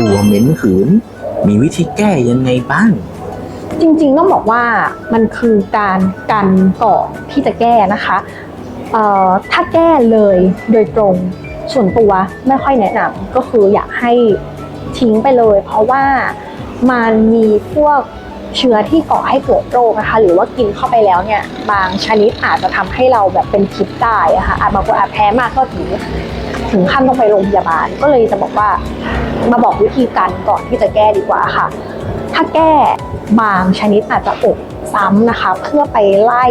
ถั่วเหม็นหืน มีวิธีแก้ยังไงบ้าง จริงๆต้องบอกว่ามันคือการกันก่อนที่จะแก้นะคะเอ่อถ้าแก้เลยโดยตรงส่วนตัวไม่ค่อยแนะนำก็คืออยากให้ทิ้งไปเลย เพราะว่ามันมีพวก เชื้อที่ก่อให้เกิดโรคนะคะ หรือว่ากินเข้าไปแล้วเนี่ย บางชนิดอาจจะทำให้เราแบบเป็นพิษได้ะค่ะอาจบางคนอาจแพ้มากก็ถึงถึงขั้นต้องไปโรงพยาบาล ก็เลยจะบอกว่ามาบอกวิธีการก่อนที่จะแก้ดีกว่าค่ะ ถ้าแก้บางชนิดอาจจะอบซ้ำนะคะ เพื่อไปไล่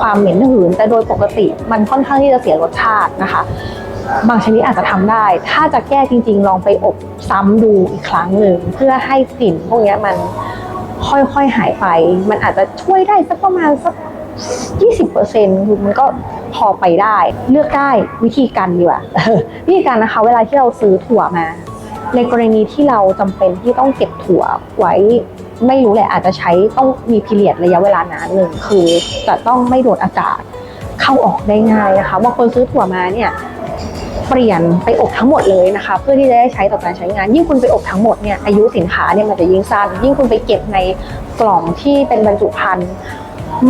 ความเหม็นหืน แต่โดยปกติมันค่อนข้างที่จะเสียรสชาตินะคะ บางชนิดอาจจะทำได้ ถ้าจะแก้จริง ๆ ลองไปอบซ้ำดูอีกครั้งหนึ่งเพื่อให้กลิ่นพวกนี้มัน ค่อยๆหายไป มันอาจจะช่วยได้สักประมาณสัก20%คือมันก็พอไปได้ เลือกได้วิธีการดีกว่าวิธีการนะคะเวลาที่เราซื้อถั่วมา ในกรณีที่เราจำเป็นที่ต้องเก็บถั่วไว้ไม่รู้แหละอาจจะใช้ต้องมีพิเรียดระยะเวลานานหนึ่งคือจะต้องไม่โดนอากาศเข้าออกได้ง่ายนะคะบางคนซื้อถั่วมาเนี่ย เปลี่ยนไปอบทั้งหมดเลยนะคะ เพื่อที่จะได้ใช้ต่อการใช้งาน ยิ่งคุณไปอบทั้งหมดเนี่ยอายุสินค้าเนี่ยมันจะยิ่งสั้น ยิ่งคุณไปเก็บในกล่องที่เป็นบรรจุภัณฑ์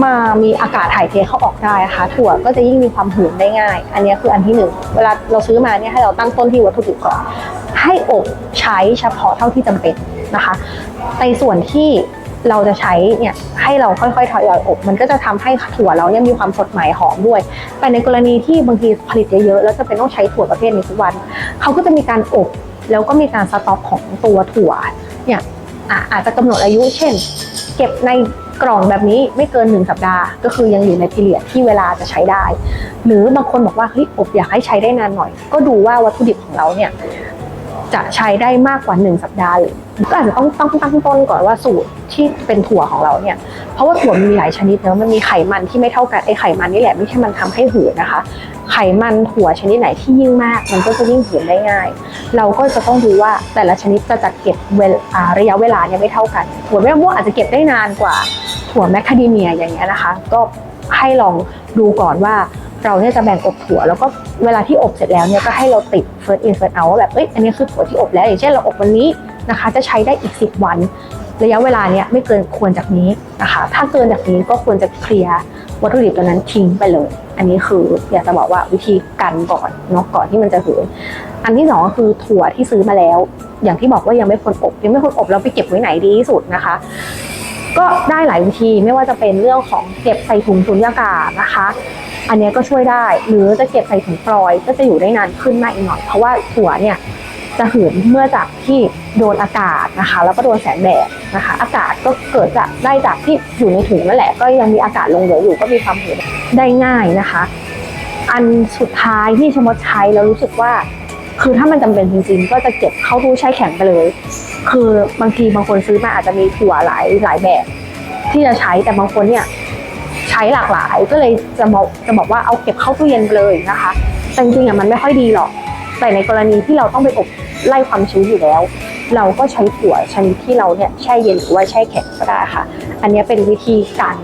มามีอากาศถ่ายเทเข้าออกได้นะคะถั่วก็จะยิ่งมีความหืนได้ง่าย อันนี้คืออันที่หนึ่งเวลาเราซื้อมาเนี่ยให้เราตั้งต้นที่วัตถุดิบก่อนให้อบใช้เฉพาะเท่าที่จำเป็นนะคะ ในส่วนที่ เราจะใช้เนี่ยให้เราค่อยๆทยอยอบ มันก็จะทำให้ถั่วเราเนี่ยมีความสดใหม่หอมด้วย แต่ในกรณีที่บางทีผลิตเยอะๆแล้วจะเป็นต้องใช้ถั่วประเภทนี้ทุกวัน เขาก็จะมีการอบแล้วก็มีการสต็อกของตัวถั่วเนี่ยอะอาจจะกำหนดอายุ เช่น เก็บในกล่องแบบนี้ไม่เกินหนึ่งสัปดาห์ ก็คือยังอยู่ในพิเรียดที่เวลาจะใช้ได้ หรือบางคนบอกว่าเฮ้ยอบอยากให้ใช้ได้นานหน่อย ก็ดูว่าวัตถุดิบของเราเนี่ย จะใช้ได้มากกว่า 1 สัปดาห์เลยก็อาจจะต้องต้องตั้งต้นก่อนว่าสูตรที่เป็นถั่วของเราเนี่ย เพราะว่าถั่วมีหลายชนิดเนอะมันมีไขมันที่ไม่เท่ากันไอไขมันนี่แหละไม่ใช่มันทำให้หืดนะคะ ไขมันถั่วชนิดไหนที่ยิ่งมาก มันก็จะยิ่งหืดได้ง่าย เราก็จะต้องดูว่าแต่ละชนิดจะจัดเก็บเวลาระยะเวลาเนี่ยไม่เท่ากัน ถั่วแม่ม่วงอาจจะเก็บได้นานกว่าถั่วแมคคาเดเมียอย่างเงี้ยนะคะ ก็ให้ลองดูก่อนว่า เราเนี่ยจะแบ่งอบถั่ว แล้วก็เวลาที่อบเสร็จแล้วเนี่ยก็ให้เราติด first in first out ว่าแบบเอ้ยอันนี้คือถั่วที่อบแล้ว อย่างเช่นเราอบวันนี้นะคะ จะใช้ได้อีก 10 วัน ระยะเวลาเนี่ยไม่เกินควรจากนี้นะคะ ถ้าเกินจากนี้ก็ควรจะเคลียร์วัตถุดิบตัวนั้นทิ้งไปเลย อันนี้คืออยากจะบอกว่าวิธีกันก่อนเนาะก่อนที่มันจะหืนอันที่สองก็คือถั่วที่ซื้อมาแล้ว อย่างที่บอกว่ายังไม่ควรอบ ยังไม่ควรอบแล้วไปเก็บไว้ไหนดีที่สุดนะคะ ก็ได้หลายวิธีไม่ว่าจะเป็นเรื่องของเก็บใส่ถุงสุญญากาศนะคะ อันนี้ก็ช่วยได้ หรือจะเก็บใส่ถุงฟลอยล์ก็จะอยู่ได้นานขึ้นมากอีกหน่อย เพราะว่าถั่วเนี่ยจะหืนเมื่อจากที่โดนอากาศนะคะ แล้วก็โดนแสงแดดนะคะ อากาศก็เกิดจากได้จากที่อยู่ในถุงนั่นแหละ ก็ยังมีอากาศลงเหลืออยู่ก็มีความหืนได้ง่ายนะคะ อันสุดท้ายที่ชมดใช้แล้วรู้สึกว่า คือถ้ามันจำเป็นจริงๆ ก็จะเก็บเข้าตู้แช่แข็งไปเลย คือบางทีบางคนซื้อมาอาจจะมีถั่วหลายหลายแบบที่จะใช้แต่บางคนเนี่ย ใช้หลากหลายก็เลยจะบอกจะบอกว่าเอาเก็บเข้าตู้เย็นเลยนะคะแต่จริงๆอะมันไม่ค่อยดีหรอก แต่ในกรณีที่เราต้องไปอบไล่ความชื้นอยู่แล้ว เราก็ใช้ถั่วชนิดที่เราเนี่ยแช่เย็นหรือว่าแช่แข็งก็ได้ค่ะ อันนี้เป็นวิธีการ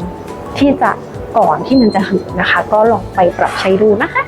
ที่จะก่อนที่มันจะหืดนะคะ ก็ลองไปปรับใช้ดูนะคะ